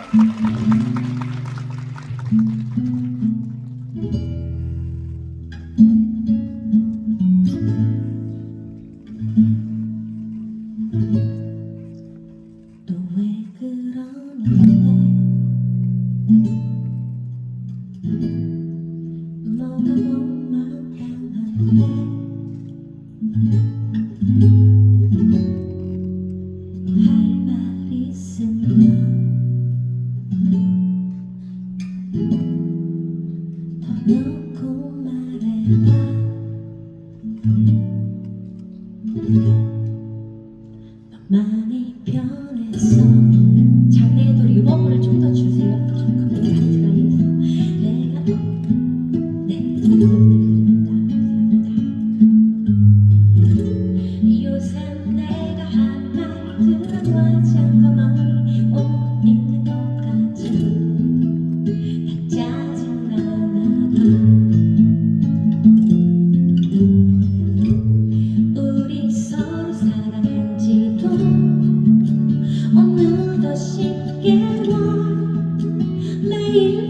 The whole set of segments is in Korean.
할 말 있으면 너 말해봐. 너만 쉽게 넌 매일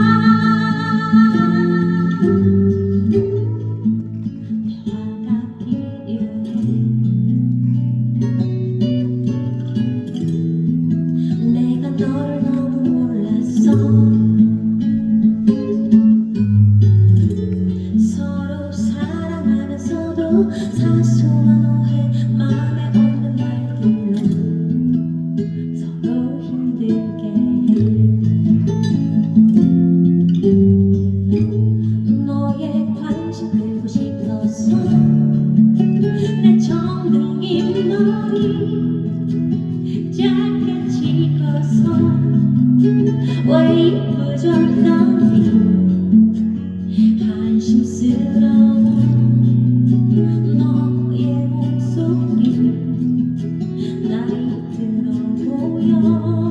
사소한 오해 마음에 없는 말들로 서로 힘들게 해. 너의 관심 끌고 내 정등이 너를 작게 찍어서 왜 이쁘죠 너니 한심스러워 不要。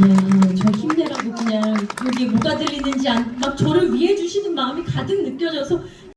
예, 저 힘내라고 그냥 여기 뭐가 들리는지 안, 막 저를 위해 주시는 마음이 가득 느껴져서